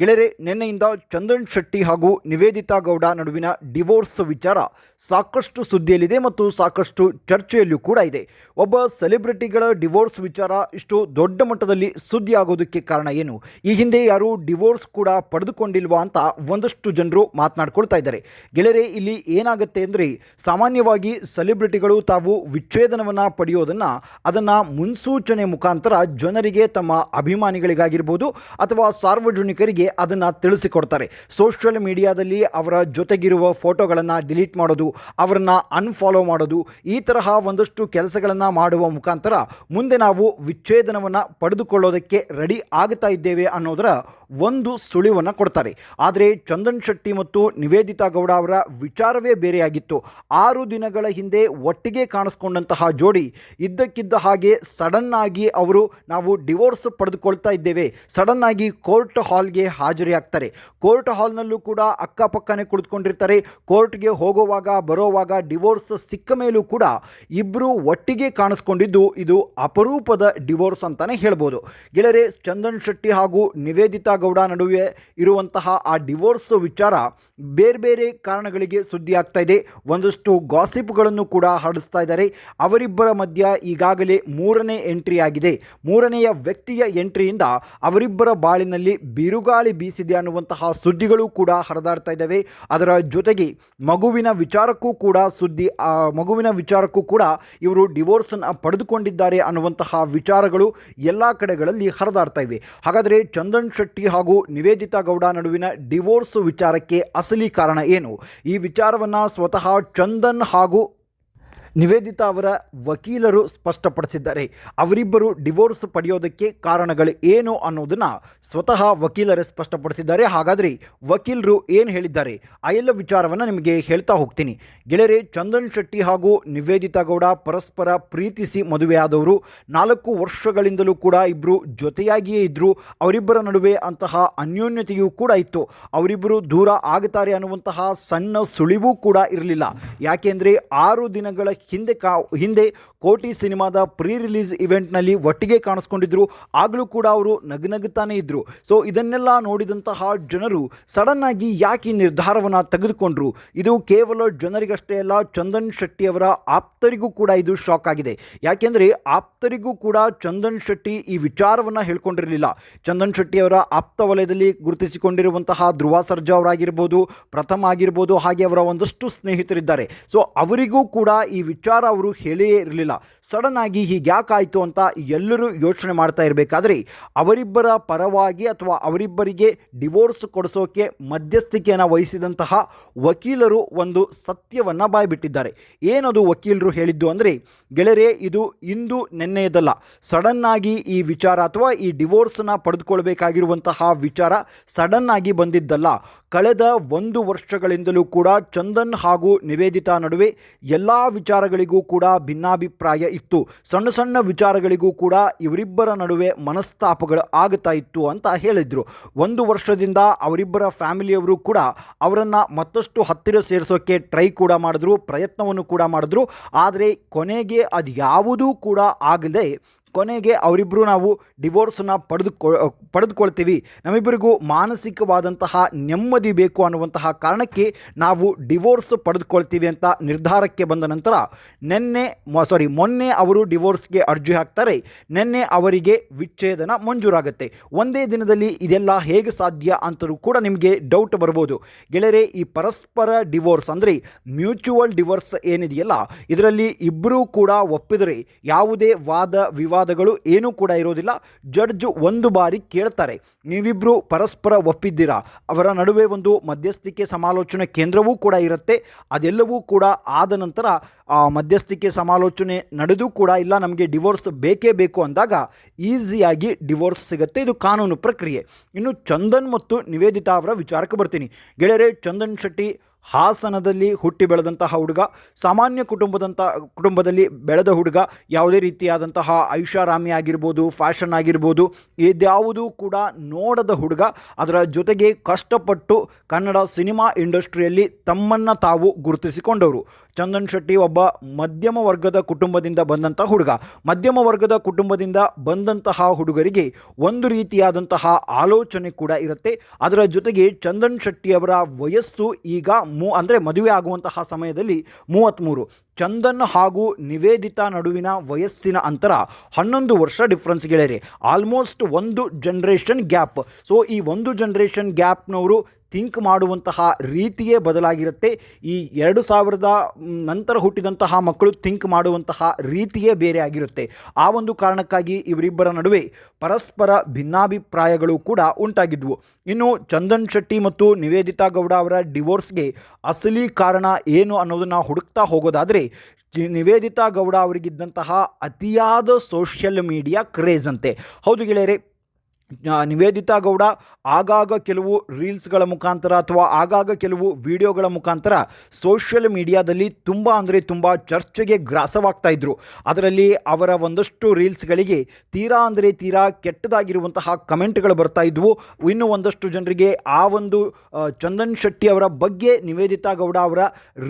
ಗೆಳೆಯರೆ, ನಿನ್ನೆಯಿಂದ ಚಂದನ್ ಶೆಟ್ಟಿ ಹಾಗೂ ನಿವೇದಿತಾ ಗೌಡ ನಡುವಿನ ಡಿವೋರ್ಸ್ ವಿಚಾರ ಸಾಕಷ್ಟು ಸುದ್ದಿಯಲ್ಲಿದೆ ಮತ್ತು ಸಾಕಷ್ಟು ಚರ್ಚೆಯಲ್ಲೂ ಕೂಡ ಇದೆ. ಒಬ್ಬ ಸೆಲೆಬ್ರಿಟಿಗಳ ಡಿವೋರ್ಸ್ ವಿಚಾರ ಇಷ್ಟು ದೊಡ್ಡ ಮಟ್ಟದಲ್ಲಿ ಸುದ್ದಿ ಆಗೋದಕ್ಕೆ ಕಾರಣ ಏನು? ಈ ಹಿಂದೆ ಯಾರು ಡಿವೋರ್ಸ್ ಕೂಡ ಪಡೆದುಕೊಂಡಿಲ್ವಾ ಅಂತ ಒಂದಷ್ಟು ಜನರು ಮಾತನಾಡ್ಕೊಳ್ತಾ ಇದ್ದಾರೆ. ಗೆಳೆಯರೆ, ಇಲ್ಲಿ ಏನಾಗುತ್ತೆ ಅಂದರೆ ಸಾಮಾನ್ಯವಾಗಿ ಸೆಲೆಬ್ರಿಟಿಗಳು ತಾವು ವಿಚ್ಛೇದನವನ್ನು ಪಡೆಯೋದನ್ನು ಅದನ್ನು ಮುನ್ಸೂಚನೆ ಮುಖಾಂತರ ಜನರಿಗೆ ತಮ್ಮ ಅಭಿಮಾನಿಗಳಿಗಾಗಿರ್ಬೋದು ಅಥವಾ ಸಾರ್ವಜನಿಕರಿಗೆ ಅದನ್ನು ತಿಳಿಸಿಕೊಡ್ತಾರೆ. ಸೋಷಿಯಲ್ ಮೀಡಿಯಾದಲ್ಲಿ ಅವರ ಜೊತೆಗಿರುವ ಫೋಟೋಗಳನ್ನು ಡಿಲೀಟ್ ಮಾಡೋದು, ಅವರನ್ನು ಅನ್ಫಾಲೋ ಮಾಡೋದು, ಈ ತರಹ ಒಂದಷ್ಟು ಕೆಲಸಗಳನ್ನು ಮಾಡುವ ಮುಖಾಂತರ ಮುಂದೆ ನಾವು ವಿಚ್ಛೇದನವನ್ನು ಪಡೆದುಕೊಳ್ಳೋದಕ್ಕೆ ರೆಡಿ ಆಗ್ತಾ ಇದ್ದೇವೆ ಅನ್ನೋದರ ಒಂದು ಸುಳಿವನ್ನು ಕೊಡ್ತಾರೆ. ಆದರೆ ಚಂದನ್ ಶೆಟ್ಟಿ ಮತ್ತು ನಿವೇದಿತಾ ಗೌಡ ಅವರ ವಿಚಾರವೇ ಬೇರೆಯಾಗಿತ್ತು. ಆರು ದಿನಗಳ ಹಿಂದೆ ಒಟ್ಟಿಗೆ ಕಾಣಿಸ್ಕೊಂಡಂತಹ ಜೋಡಿ ಇದ್ದಕ್ಕಿದ್ದ ಹಾಗೆ ಸಡನ್ ಆಗಿ ಅವರು ನಾವು ಡಿವೋರ್ಸ್ ಪಡೆದುಕೊಳ್ತಾ ಇದ್ದೇವೆ. ಸಡನ್ ಆಗಿ ಕೋರ್ಟ್ ಹಾಲ್ಗೆ ಹಾಜರಿಯಾಗ್ತಾರೆ. ಕೋರ್ಟ್ ಹಾಲ್ನಲ್ಲೂ ಕೂಡ ಅಕ್ಕಪಕ್ಕನೇ ಕುಳಿತುಕೊಂಡಿರ್ತಾರೆ. ಕೋರ್ಟ್ಗೆ ಹೋಗುವಾಗ, ಬರೋವಾಗ ಡಿವೋರ್ಸ್ ಸಿಕ್ಕ ಮೇಲೂ ಕೂಡ ಇಬ್ಬರು ಒಟ್ಟಿಗೆ ಕಾಣಿಸ್ಕೊಂಡಿದ್ದು ಇದು ಅಪರೂಪದ ಡಿವೋರ್ಸ್ ಅಂತಲೇ ಹೇಳ್ಬೋದು. ಗೆಳೆಯರೆ, ಚಂದನ್ ಶೆಟ್ಟಿ ಹಾಗೂ ನಿವೇದಿತಾ ಗೌಡ ನಡುವೆ ಇರುವಂತಹ ಆ ಡಿವೋರ್ಸ್ ವಿಚಾರ ಬೇರೆ ಬೇರೆ ಕಾರಣಗಳಿಗೆ ಸುದ್ದಿ ಆಗ್ತಾ ಇದೆ. ಒಂದಷ್ಟು ಗಾಸಿಪ್ಗಳನ್ನು ಕೂಡ ಹರಡಿಸ್ತಾ ಇದ್ದಾರೆ. ಅವರಿಬ್ಬರ ಮಧ್ಯ ಈಗಾಗಲೇ ಮೂರನೇ ಎಂಟ್ರಿ ಆಗಿದೆ ಮೂರನೆಯ ವ್ಯಕ್ತಿಯ ಎಂಟ್ರಿಯಿಂದ ಅವರಿಬ್ಬರ ಬಾಳಿನಲ್ಲಿ ಬಿರುಗಾಳಿ ಬೀಸಿದೆ ಅನ್ನುವಂತಹ ಸುದ್ದಿಗಳು ಕೂಡ ಹರಿದಾಡ್ತಾ ಇದ್ದಾವೆ. ಅದರ ಜೊತೆಗೆ ಮಗುವಿನ ವಿಚಾರಕ್ಕೂ ಕೂಡ ಸುದ್ದಿ ಮಗುವಿನ ವಿಚಾರಕ್ಕೂ ಕೂಡ ಇವರು ಡಿವೋರ್ಸನ್ನು ಪಡೆದುಕೊಂಡಿದ್ದಾರೆ ಅನ್ನುವಂತಹ ವಿಚಾರಗಳು ಎಲ್ಲ ಕಡೆಗಳಲ್ಲಿ ಹರಿದಾಡ್ತಾ ಇವೆ. ಹಾಗಾದರೆ ಚಂದನ್ ಶೆಟ್ಟಿ ಹಾಗೂ ನಿವೇದಿತಾ ಗೌಡ ನಡುವಿನ ಡಿವೋರ್ಸ್ ವಿಚಾರಕ್ಕೆ ಅಸಲಿ ಕಾರಣ ಏನು? ಈ ವಿಚಾರವನ್ನು ಸ್ವತಃ ಚಂದನ್ ಹಾಗೂ ನಿವೇದಿತಾ ಅವರ ವಕೀಲರು ಸ್ಪಷ್ಟಪಡಿಸಿದ್ದಾರೆ. ಅವರಿಬ್ಬರು ಡಿವೋರ್ಸ್ ಪಡೆಯೋದಕ್ಕೆ ಕಾರಣಗಳು ಏನು ಅನ್ನೋದನ್ನು ಸ್ವತಃ ವಕೀಲರೇ ಸ್ಪಷ್ಟಪಡಿಸಿದ್ದಾರೆ. ಹಾಗಾದರೆ ವಕೀಲರು ಏನು ಹೇಳಿದ್ದಾರೆ? ಆ ಎಲ್ಲ ವಿಚಾರವನ್ನು ನಿಮಗೆ ಹೇಳ್ತಾ ಹೋಗ್ತೀನಿ. ಗೆಳೆಯರೆ, ಚಂದನ್ ಶೆಟ್ಟಿ ಹಾಗೂ ನಿವೇದಿತಾ ಗೌಡ ಪರಸ್ಪರ ಪ್ರೀತಿಸಿ ಮದುವೆಯಾದವರು ನಾಲ್ಕು ವರ್ಷಗಳಿಂದಲೂ ಕೂಡ ಇಬ್ಬರು ಜೊತೆಯಾಗಿಯೇ ಇದ್ದರು ಅವರಿಬ್ಬರ ನಡುವೆ ಅಂತಹ ಅನ್ಯೋನ್ಯತೆಯೂ ಕೂಡ ಇತ್ತು. ಅವರಿಬ್ಬರು ದೂರ ಆಗುತ್ತಾರೆ ಅನ್ನುವಂತಹ ಸಣ್ಣ ಸುಳಿವೂ ಕೂಡ ಇರಲಿಲ್ಲ. ಯಾಕೆಂದರೆ ಆರು ದಿನಗಳ ಹಿಂದೆ ಕಾ, ಹಿಂದೆ ಕೋಟಿ ಸಿನಿಮಾದ ಪ್ರೀ ರಿಲೀಸ್ ಇವೆಂಟ್ನಲ್ಲಿ ಒಟ್ಟಿಗೆ ಕಾಣಿಸ್ಕೊಂಡಿದ್ರು. ಆಗಲೂ ಕೂಡ ಅವರು ನಗನಗುತ್ತಾನೆ ಇದ್ದರು ಸೊ, ಇದನ್ನೆಲ್ಲ ನೋಡಿದಂತಹ ಜನರು ಸಡನ್ ಆಗಿ ಯಾಕೆ ಈ ನಿರ್ಧಾರವನ್ನು ತೆಗೆದುಕೊಂಡ್ರು? ಇದು ಕೇವಲ ಜನರಿಗಷ್ಟೇ ಅಲ್ಲ, ಚಂದನ್ ಶೆಟ್ಟಿ ಅವರ ಆಪ್ತರಿಗೂ ಕೂಡ ಇದು ಶಾಕ್ ಆಗಿದೆ. ಯಾಕೆಂದರೆ ಆಪ್ತರಿಗೂ ಕೂಡ ಚಂದನ್ ಶೆಟ್ಟಿ ಈ ವಿಚಾರವನ್ನು ಹೇಳ್ಕೊಂಡಿರಲಿಲ್ಲ. ಚಂದನ್ ಶೆಟ್ಟಿ ಅವರ ಆಪ್ತ ವಲಯದಲ್ಲಿ ಗುರುತಿಸಿಕೊಂಡಿರುವಂತಹ ಧ್ರುವ ಸರ್ಜಾ ಅವರಾಗಿರ್ಬೋದು, ಪ್ರಥಮ ಆಗಿರ್ಬೋದು ಹಾಗೆ ಅವರ ಒಂದಷ್ಟು ಸ್ನೇಹಿತರಿದ್ದಾರೆ. ಸೊ, ಅವರಿಗೂ ಕೂಡ ಈ ವಿಚಾರ ಅವರು ಹೇಳಿಯೇ ಇರಲಿಲ್ಲ. ಸಡನ್ ಆಗಿ ಹೀಗ್ಯಾಕಾಯಿತು ಅಂತ ಎಲ್ಲರೂ ಯೋಚನೆ ಮಾಡ್ತಾ ಇರಬೇಕಾದ್ರೆ ಅವರಿಬ್ಬರ ಪರವಾಗಿ ಅಥವಾ ಅವರಿಬ್ಬರಿಗೆ ಡಿವೋರ್ಸ್ ಕೊಡಿಸೋಕೆ ಮಧ್ಯಸ್ಥಿಕೆಯನ್ನು ವಹಿಸಿದಂತಹ ವಕೀಲರು ಒಂದು ಸತ್ಯವನ್ನು ಬಾಯ್ಬಿಟ್ಟಿದ್ದಾರೆ. ಏನದು ವಕೀಲರು ಹೇಳಿದ್ದು ಅಂದರೆ ಗೆಳೆಯರೇ ಇದು ಇಂದು ನೆನ್ನೆಯದಲ್ಲ. ಸಡನ್ ಆಗಿ ಈ ವಿಚಾರ ಅಥವಾ ಈ ಡಿವೋರ್ಸನ್ನ ಪಡೆದುಕೊಳ್ಬೇಕಾಗಿರುವಂತಹ ವಿಚಾರ ಸಡನ್ ಆಗಿ ಬಂದಿದ್ದಲ್ಲ. ಕಳೆದ ಒಂದು ವರ್ಷಗಳಿಂದಲೂ ಕೂಡ ಚಂದನ್ ಹಾಗೂ ನಿವೇದಿತಾ ನಡುವೆ ಎಲ್ಲ ವಿಚಾರಗಳಿಗೂ ಕೂಡ ಭಿನ್ನಾಭಿಪ್ರಾಯ ಇತ್ತು. ಸಣ್ಣ ಸಣ್ಣ ವಿಚಾರಗಳಿಗೂ ಕೂಡ ಇವರಿಬ್ಬರ ನಡುವೆ ಮನಸ್ತಾಪಗಳು ಆಗ್ತಾ ಇತ್ತು ಅಂತ ಹೇಳಿದರು. ಒಂದು ವರ್ಷದಿಂದ ಅವರಿಬ್ಬರ ಫ್ಯಾಮಿಲಿಯವರು ಕೂಡ ಅವರನ್ನು ಮತ್ತಷ್ಟು ಹತ್ತಿರ ಸೇರಿಸೋಕ್ಕೆ ಟ್ರೈ ಕೂಡ ಮಾಡಿದ್ರು, ಪ್ರಯತ್ನವನ್ನು ಕೂಡ ಮಾಡಿದ್ರು. ಆದರೆ ಕೊನೆಗೆ ಅದು ಯಾವುದೂ ಕೂಡ ಆಗದೆ ಕೊನೆಗೆ ಅವರಿಬ್ಬರು ನಾವು ಡಿವೋರ್ಸನ್ನ ಪಡೆದುಕೊ ಪಡೆದುಕೊಳ್ತೀವಿ. ನಮ್ಮಿಬ್ಬರಿಗೂ ಮಾನಸಿಕವಾದಂತಹ ನೆಮ್ಮದಿ ಬೇಕು ಅನ್ನುವಂತಹ ಕಾರಣಕ್ಕೆ ನಾವು ಡಿವೋರ್ಸ್ ಪಡೆದುಕೊಳ್ತೀವಿ ಅಂತ ನಿರ್ಧಾರಕ್ಕೆ ಬಂದ ನಂತರ ನಿನ್ನೆ ಸಾರಿ, ಮೊನ್ನೆ ಅವರು ಡಿವೋರ್ಸ್ಗೆ ಅರ್ಜಿ ಹಾಕ್ತಾರೆ. ನಿನ್ನೆ ಅವರಿಗೆ ವಿಚ್ಛೇದನ ಮಂಜೂರಾಗುತ್ತೆ. ಒಂದೇ ದಿನದಲ್ಲಿ ಇದೆಲ್ಲ ಹೇಗೆ ಸಾಧ್ಯ ಅಂತಲೂ ಕೂಡ ನಿಮಗೆ ಡೌಟ್ ಬರ್ಬೋದು. ಗೆಳೆಯರೆ, ಈ ಪರಸ್ಪರ ಡಿವೋರ್ಸ್ ಅಂದರೆ ಮ್ಯೂಚುವಲ್ ಡಿವೋರ್ಸ್ ಏನಿದೆಯಲ್ಲ, ಇದರಲ್ಲಿ ಇಬ್ಬರೂ ಕೂಡ ಒಪ್ಪಿದರೆ ಯಾವುದೇ ವಾದ ವಿವಾದಗಳು ಏನೂ ಕೂಡ ಇರೋದಿಲ್ಲ. ಜಡ್ಜ್ ಒಂದು ಬಾರಿ ಕೇಳ್ತಾರೆ. ನೀವಿಬ್ಬರು ಪರಸ್ಪರ ಒಪ್ಪಿದ್ದೀರಾ? ಅವರ ನಡುವೆ ಒಂದು ಮಧ್ಯಸ್ಥಿಕೆ ಸಮಾಲೋಚನೆ ಕೇಂದ್ರವೂ ಕೂಡ ಇರುತ್ತೆ. ಅದೆಲ್ಲವೂ ಕೂಡ ಆದ ನಂತರ ಮಧ್ಯಸ್ಥಿಕೆ ಸಮಾಲೋಚನೆ ನಡೆದು ಕೂಡ ಇಲ್ಲ, ನಮಗೆ ಡಿವೋರ್ಸ್ ಬೇಕೇ ಬೇಕು ಅಂದಾಗ ಈಸಿಯಾಗಿ ಡಿವೋರ್ಸ್ ಸಿಗುತ್ತೆ. ಇದು ಕಾನೂನು ಪ್ರಕ್ರಿಯೆ. ಇನ್ನು ಚಂದನ್ ಮತ್ತು ನಿವೇದಿತಾ ಅವರ ವಿಚಾರಕ್ಕೆ ಬರ್ತೀನಿ. ಗೆಳೆಯರೆ, ಚಂದನ್ ಶೆಟ್ಟಿ ಹಾಸನದಲ್ಲಿ ಹುಟ್ಟಿ ಬೆಳೆದಂತಹ ಹುಡುಗ, ಸಾಮಾನ್ಯ ಕುಟುಂಬದಂಥ ಕುಟುಂಬದಲ್ಲಿ ಬೆಳೆದ ಹುಡುಗ, ಯಾವುದೇ ರೀತಿಯಾದಂತಹ ಐಷಾರಾಮಿ ಆಗಿರ್ಬೋದು ಫ್ಯಾಷನ್ ಆಗಿರ್ಬೋದು, ಇದ್ಯಾವುದೂ ಕೂಡ ನೋಡದ ಹುಡುಗ, ಅದರ ಜೊತೆಗೆ ಕಷ್ಟಪಟ್ಟು ಕನ್ನಡ ಸಿನಿಮಾ ಇಂಡಸ್ಟ್ರಿಯಲ್ಲಿ ತಮ್ಮನ್ನು ತಾವು ಗುರುತಿಸಿಕೊಂಡವರು. ಚಂದನ್ ಶೆಟ್ಟಿ ಒಬ್ಬ ಮಧ್ಯಮ ವರ್ಗದ ಕುಟುಂಬದಿಂದ ಬಂದಂಥ ಹುಡುಗ. ಮಧ್ಯಮ ವರ್ಗದ ಕುಟುಂಬದಿಂದ ಬಂದಂತಹ ಹುಡುಗರಿಗೆ ಒಂದು ರೀತಿಯಾದಂತಹ ಆಲೋಚನೆ ಕೂಡ ಇರುತ್ತೆ. ಅದರ ಜೊತೆಗೆ ಚಂದನ್ ಶೆಟ್ಟಿಯವರ ವಯಸ್ಸು ಈಗ ಮೂ, ಅಂದರೆ ಮದುವೆ ಆಗುವಂತಹ ಸಮಯದಲ್ಲಿ ಮೂವತ್ತ್ಮೂರು ಚಂದನ್ ಹಾಗೂ ನಿವೇದಿತಾ ನಡುವಿನ ವಯಸ್ಸಿನ ಅಂತರ ಹನ್ನೊಂದು ವರ್ಷ ಡಿಫ್ರೆನ್ಸ್ ಗೆಳೆಯರೆ ಆಲ್ಮೋಸ್ಟ್ ಒಂದು ಜನ್ರೇಷನ್ ಗ್ಯಾಪ್ ಸೊ ಈ ಒಂದು ಜನ್ರೇಷನ್ ಗ್ಯಾಪ್ನವರು ಥಿಂಕ್ ಮಾಡುವಂತಹ ರೀತಿಯೇ ಬದಲಾಗಿರುತ್ತೆ. ಈ ಎರಡು ಸಾವಿರದ ನಂತರ ಹುಟ್ಟಿದಂತಹ ಮಕ್ಕಳು ಥಿಂಕ್ ಮಾಡುವಂತಹ ರೀತಿಯೇ ಬೇರೆ ಆಗಿರುತ್ತೆ. ಆ ಒಂದು ಕಾರಣಕ್ಕಾಗಿ ಇವರಿಬ್ಬರ ನಡುವೆ ಪರಸ್ಪರ ಭಿನ್ನಾಭಿಪ್ರಾಯಗಳು ಕೂಡ ಉಂಟಾಗಿದ್ವು. ಇನ್ನು ಚಂದನ್ ಶೆಟ್ಟಿ ಮತ್ತು ನಿವೇದಿತಾ ಗೌಡ ಅವರ ಡಿವೋರ್ಸ್ಗೆ ಅಸಲಿ ಕಾರಣ ಏನು ಅನ್ನೋದನ್ನು ಹುಡುಕ್ತಾ ಹೋಗೋದಾದರೆ ನಿವೇದಿತಾ ಗೌಡ ಅವರಿಗಿದ್ದಂತಹ ಅತಿಯಾದ ಸೋಷಿಯಲ್ ಮೀಡಿಯಾ ಕ್ರೇಜ್ ಅಂತೆ. ಹೌದು ಗೆಳೆಯರೆ ನಿವೇದಿತಾ ಗೌಡ, ಆಗಾಗ ಕೆಲವು ರೀಲ್ಸ್ಗಳ ಮುಖಾಂತರ ಅಥವಾ ಆಗಾಗ ಕೆಲವು ವಿಡಿಯೋಗಳ ಮುಖಾಂತರ ಸೋಷಿಯಲ್ ಮೀಡಿಯಾದಲ್ಲಿ ತುಂಬ ಅಂದರೆ ತುಂಬ ಚರ್ಚೆಗೆ ಗ್ರಾಸವಾಗ್ತಾ ಇದ್ರು. ಅದರಲ್ಲಿ ಅವರ ಒಂದಷ್ಟು ರೀಲ್ಸ್ಗಳಿಗೆ ತೀರಾ ಅಂದರೆ ತೀರಾ ಕೆಟ್ಟದಾಗಿರುವಂತಹ ಕಮೆಂಟ್ಗಳು ಬರ್ತಾ ಇದ್ವು. ಇನ್ನು ಒಂದಷ್ಟು ಜನರಿಗೆ ಆ ಒಂದು ಚಂದನ್ ಶೆಟ್ಟಿ ಅವರ ಬಗ್ಗೆ ನಿವೇದಿತಾ ಗೌಡ ಅವರ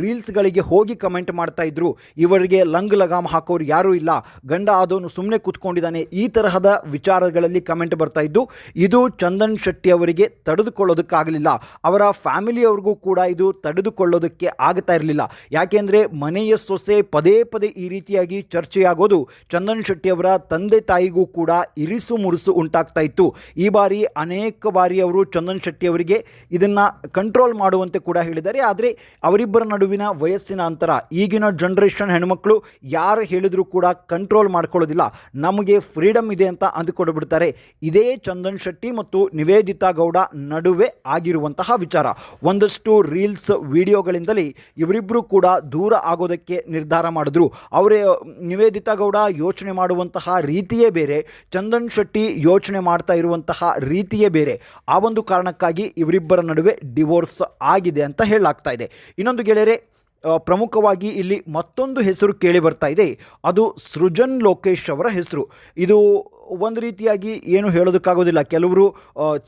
ರೀಲ್ಸ್ಗಳಿಗೆ ಹೋಗಿ ಕಮೆಂಟ್ ಮಾಡ್ತಾ ಇದ್ರು. ಇವರಿಗೆ ಲಂಗ್ ಲಗಾಮ್ ಹಾಕೋರು ಯಾರೂ ಇಲ್ಲ. ಗಂಡ ಆದವನು ಸುಮ್ಮನೆ ಕೂತ್ಕೊಂಡಿದ್ದಾನೆ. ಈ ತರಹದ ವಿಚಾರಗಳಲ್ಲಿ ಕಮೆಂಟ್ ಬರ್ತಾ ಇದ್ದು ಇದು ಚಂದನ್ ಶೆಟ್ಟಿ ಅವರಿಗೆ ತಡೆದುಕೊಳ್ಳೋದಕ್ಕಾಗಲಿಲ್ಲ. ಅವರ ಫ್ಯಾಮಿಲಿಯವ್ರಿಗೂ ಕೂಡ ಇದು ತಡೆದುಕೊಳ್ಳೋದಕ್ಕೆ ಆಗ್ತಾ ಇರಲಿಲ್ಲ. ಯಾಕೆಂದರೆ ಮನೆಯ ಸೊಸೆ ಪದೇ ಪದೇ ಈ ರೀತಿಯಾಗಿ ಚರ್ಚೆಯಾಗೋದು ಚಂದನ್ ಶೆಟ್ಟಿ ಅವರ ತಂದೆ ತಾಯಿಗೂ ಕೂಡ ಇರಿಸು ಮುರುಸು ಉಂಟಾಗ್ತಾ ಇತ್ತು. ಈ ಬಾರಿ ಅನೇಕ ಬಾರಿ ಅವರು ಚಂದನ್ ಶೆಟ್ಟಿ ಅವರಿಗೆ ಇದನ್ನು ಕಂಟ್ರೋಲ್ ಮಾಡುವಂತೆ ಕೂಡ ಹೇಳಿದ್ದಾರೆ. ಆದರೆ ಅವರಿಬ್ಬರ ನಡುವಿನ ವಯಸ್ಸಿನ ಅಂತರ, ಈಗಿನ ಜನರೇಷನ್ ಹೆಣ್ಮಕ್ಳು ಯಾರು ಹೇಳಿದರೂ ಕೂಡ ಕಂಟ್ರೋಲ್ ಮಾಡ್ಕೊಳ್ಳೋದಿಲ್ಲ. ನಮಗೆ ಫ್ರೀಡಮ್ ಇದೆ ಅಂತ ಅಂದುಕೊಂಡು ಬಿಡ್ತಾರೆ ಇದೇ ಚಂದನ್ ಶೆಟ್ಟಿ ಮತ್ತು ನಿವೇದಿತಾ ಗೌಡ ನಡುವೆ ಆಗಿರುವಂತಹ ವಿಚಾರ. ಒಂದಷ್ಟು ರೀಲ್ಸ್ ವಿಡಿಯೋಗಳಿಂದಲೇ ಇವರಿಬ್ಬರು ಕೂಡ ದೂರ ಆಗೋದಕ್ಕೆ ನಿರ್ಧಾರ ಮಾಡಿದ್ರು. ಅವರೇ, ನಿವೇದಿತಾ ಗೌಡ ಯೋಚನೆ ಮಾಡುವಂತಹ ರೀತಿಯೇ ಬೇರೆ, ಚಂದನ್ ಶೆಟ್ಟಿ ಯೋಚನೆ ಮಾಡ್ತಾ ಇರುವಂತಹ ರೀತಿಯೇ ಬೇರೆ. ಆ ಒಂದು ಕಾರಣಕ್ಕಾಗಿ ಇವರಿಬ್ಬರ ನಡುವೆ ಡಿವೋರ್ಸ್ ಆಗಿದೆ ಅಂತ ಹೇಳಲಾಗ್ತಾ ಇದೆ. ಇನ್ನೊಂದು ಗೆಳೆಯರೆ ಪ್ರಮುಖವಾಗಿ ಇಲ್ಲಿ ಮತ್ತೊಂದು ಹೆಸರು ಕೇಳಿ ಬರ್ತಾ ಇದೆ. ಅದು ಸೃಜನ್ ಲೋಕೇಶ್ ಅವರ ಹೆಸರು. ಇದು ಒಂದು ರೀತಿಯಾಗಿ ಏನು ಹೇಳೋದಕ್ಕಾಗೋದಿಲ್ಲ. ಕೆಲವರು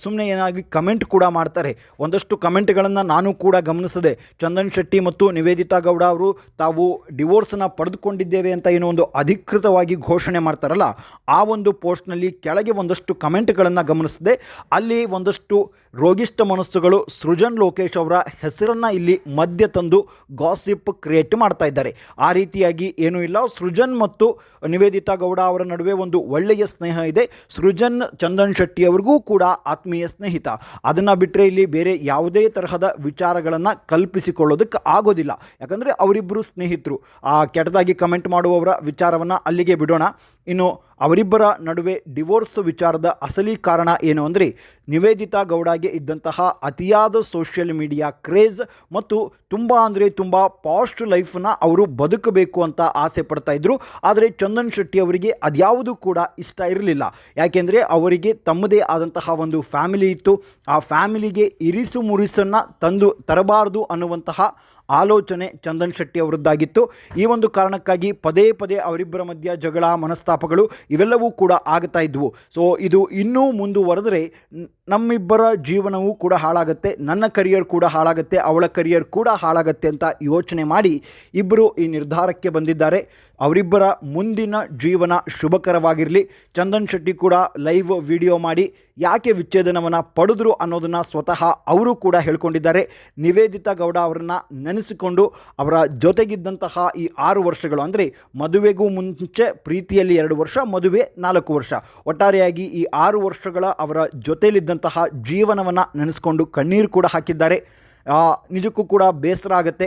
ಸುಮ್ಮನೆ ಏನಾಗಿ ಕಮೆಂಟ್ ಕೂಡ ಮಾಡ್ತಾರೆ. ಒಂದಷ್ಟು ಕಮೆಂಟ್ಗಳನ್ನು ನಾನು ಕೂಡ ಗಮನಿಸದೆ. ಚಂದನ್ ಶೆಟ್ಟಿ ಮತ್ತು ನಿವೇದಿತಾ ಗೌಡ ಅವರು ತಾವು ಡಿವೋರ್ಸನ್ನು ಪಡೆದುಕೊಂಡಿದ್ದೇವೆ ಅಂತ ಏನೋ ಒಂದು ಅಧಿಕೃತವಾಗಿ ಘೋಷಣೆ ಮಾಡ್ತಾರಲ್ಲ, ಆ ಒಂದು ಪೋಸ್ಟ್ನಲ್ಲಿ ಕೆಳಗೆ ಒಂದಷ್ಟು ಕಮೆಂಟ್ಗಳನ್ನು ಗಮನಿಸದೆ, ಅಲ್ಲಿ ಒಂದಷ್ಟು ರೋಗಿಷ್ಠ ಮನಸ್ಸುಗಳು ಸೃಜನ್ ಲೋಕೇಶ್ ಅವರ ಹೆಸರನ್ನು ಇಲ್ಲಿ ಮಧ್ಯ ತಂದು ಗಾಸಿಪ್ ಕ್ರಿಯೇಟ್ ಮಾಡ್ತಾ ಇದ್ದಾರೆ. ಆ ರೀತಿಯಾಗಿ ಏನೂ ಇಲ್ಲ. ಸೃಜನ್ ಮತ್ತು ನಿವೇದಿತಾ ಗೌಡ ಅವರ ನಡುವೆ ಒಂದು ಒಳ್ಳೆಯ ಸ್ನೇಹ ಇದೆ. ಸೃಜನ್ ಚಂದನ್ ಶೆಟ್ಟಿ ಅವರಿಗೂ ಕೂಡ ಆತ್ಮೀಯ ಸ್ನೇಹಿತ. ಅದನ್ನು ಬಿಟ್ಟರೆ ಇಲ್ಲಿ ಬೇರೆ ಯಾವುದೇ ತರಹದ ವಿಚಾರಗಳನ್ನು ಕಲ್ಪಿಸಿಕೊಳ್ಳೋದಕ್ಕೆ ಆಗೋದಿಲ್ಲ. ಯಾಕಂದರೆ ಅವರಿಬ್ಬರು ಸ್ನೇಹಿತರು. ಆ, ಕೆಟ್ಟದಾಗಿ ಕಮೆಂಟ್ ಮಾಡುವವರ ವಿಚಾರವನ್ನು ಅಲ್ಲಿಗೆ ಬಿಡೋಣ. ಇನ್ನು ಅವರಿಬ್ಬರ ನಡುವೆ ಡಿವೋರ್ಸ್ ವಿಚಾರದ ಅಸಲಿ ಕಾರಣ ಏನು ಅಂದರೆ ನಿವೇದಿತಾ ಗೌಡಗೆ ಇದ್ದಂತಹ ಅತಿಯಾದ ಸೋಷಿಯಲ್ ಮೀಡಿಯಾ ಕ್ರೇಜ್ ಮತ್ತು ತುಂಬ ಅಂದರೆ ತುಂಬ ಪಾಸ್ಟ್ ಲೈಫನ್ನ ಅವರು ಬದುಕಬೇಕು ಅಂತ ಆಸೆ ಪಡ್ತಾ ಇದ್ದರು ಆದರೆ ಚಂದನ್ ಶೆಟ್ಟಿ ಅವರಿಗೆ ಅದ್ಯಾವುದೂ ಕೂಡ ಇಷ್ಟ ಇರಲಿಲ್ಲ. ಯಾಕೆಂದರೆ ಅವರಿಗೆ ತಮ್ಮದೇ ಆದಂತಹ ಒಂದು ಫ್ಯಾಮಿಲಿ ಇತ್ತು. ಆ ಫ್ಯಾಮಿಲಿಗೆ ಇರಿಸು ಮುರಿಸನ್ನು ತಂದು ತರಬಾರದು ಅನ್ನುವಂತಹ ಆಲೋಚನೆ ಚಂದನ್ ಶೆಟ್ಟಿ ಅವರದ್ದಾಗಿತ್ತು. ಈ ಒಂದು ಕಾರಣಕ್ಕಾಗಿ ಪದೇ ಪದೇ ಅವರಿಬ್ಬರ ಮಧ್ಯ ಜಗಳ, ಮನಸ್ತಾಪಗಳು ಇವೆಲ್ಲವೂ ಕೂಡ ಆಗ್ತಾ ಇದ್ವು. ಸೊ ಇದು ಇನ್ನೂ ಮುಂದುವರೆದರೆ ನಮ್ಮಿಬ್ಬರ ಜೀವನವೂ ಕೂಡ ಹಾಳಾಗುತ್ತೆ, ನನ್ನ ಕರಿಯರ್ ಕೂಡ ಹಾಳಾಗುತ್ತೆ, ಅವಳ ಕರಿಯರ್ ಕೂಡ ಹಾಳಾಗುತ್ತೆ ಅಂತ ಯೋಚನೆ ಮಾಡಿ ಇಬ್ಬರು ಈ ನಿರ್ಧಾರಕ್ಕೆ ಬಂದಿದ್ದಾರೆ. ಅವರಿಬ್ಬರ ಮುಂದಿನ ಜೀವನ ಶುಭಕರವಾಗಿರಲಿ. ಚಂದನ್ ಶೆಟ್ಟಿ ಕೂಡ ಲೈವ್ ವಿಡಿಯೋ ಮಾಡಿ ಯಾಕೆ ವಿಚ್ಛೇದನವನ್ನು ಪಡೆದ್ರು ಅನ್ನೋದನ್ನು ಸ್ವತಃ ಅವರು ಕೂಡ ಹೇಳ್ಕೊಂಡಿದ್ದಾರೆ. ನಿವೇದಿತಾ ಗೌಡ ಅವರನ್ನು ನೆನೆಸಿಕೊಂಡು ಅವರ ಜೊತೆಗಿದ್ದಂತಹ ಈ ಆರು ವರ್ಷಗಳು, ಅಂದರೆ ಮದುವೆಗೂ ಮುಂಚೆ ಪ್ರೀತಿಯಲ್ಲಿ ಎರಡು ವರ್ಷ, ಮದುವೆ ನಾಲ್ಕು ವರ್ಷ. ಒಟ್ಟಾರೆಯಾಗಿ ಈ ಆರು ವರ್ಷಗಳ ಅವರ ಜೊತೆಯಲ್ಲಿದ್ದಂತಹ ಜೀವನವನ್ನು ನೆನೆಸ್ಕೊಂಡು ಕಣ್ಣೀರು ಕೂಡ ಹಾಕಿದ್ದಾರೆ. ನಿಜಕ್ಕೂ ಕೂಡ ಬೇಸರ ಆಗುತ್ತೆ.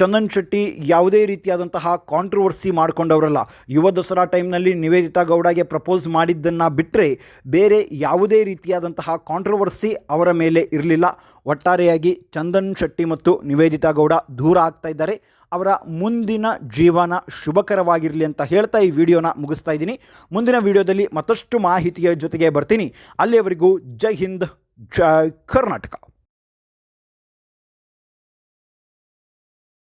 ಚಂದನ್ ಶೆಟ್ಟಿ ಯಾವುದೇ ರೀತಿಯಾದಂತಹ ಕಾಂಟ್ರವರ್ಸಿ ಮಾಡಿಕೊಂಡವರಲ್ಲ. ಯುವ ದಸರಾ ಟೈಮ್ನಲ್ಲಿ ನಿವೇದಿತಾ ಗೌಡಗೆ ಪ್ರಪೋಸ್ ಮಾಡಿದ್ದನ್ನು ಬಿಟ್ಟರೆ ಬೇರೆ ಯಾವುದೇ ರೀತಿಯಾದಂತಹ ಕಾಂಟ್ರವರ್ಸಿ ಅವರ ಮೇಲೆ ಇರಲಿಲ್ಲ. ಒಟ್ಟಾರೆಯಾಗಿ ಚಂದನ್ ಶೆಟ್ಟಿ ಮತ್ತು ನಿವೇದಿತಾ ಗೌಡ ದೂರ ಆಗ್ತಾ ಇದ್ದಾರೆ. ಅವರ ಮುಂದಿನ ಜೀವನ ಶುಭಕರವಾಗಿರಲಿ ಅಂತ ಹೇಳ್ತಾ ಈ ವಿಡಿಯೋನ ಮುಗಿಸ್ತಾ ಇದ್ದೀನಿ. ಮುಂದಿನ ವಿಡಿಯೋದಲ್ಲಿ ಮತ್ತಷ್ಟು ಮಾಹಿತಿಯ ಜೊತೆಗೆ ಬರ್ತೀನಿ. ಅಲ್ಲಿಯವರೆಗೂ ಜೈ ಹಿಂದ್, ಜೈ ಕರ್ನಾಟಕ.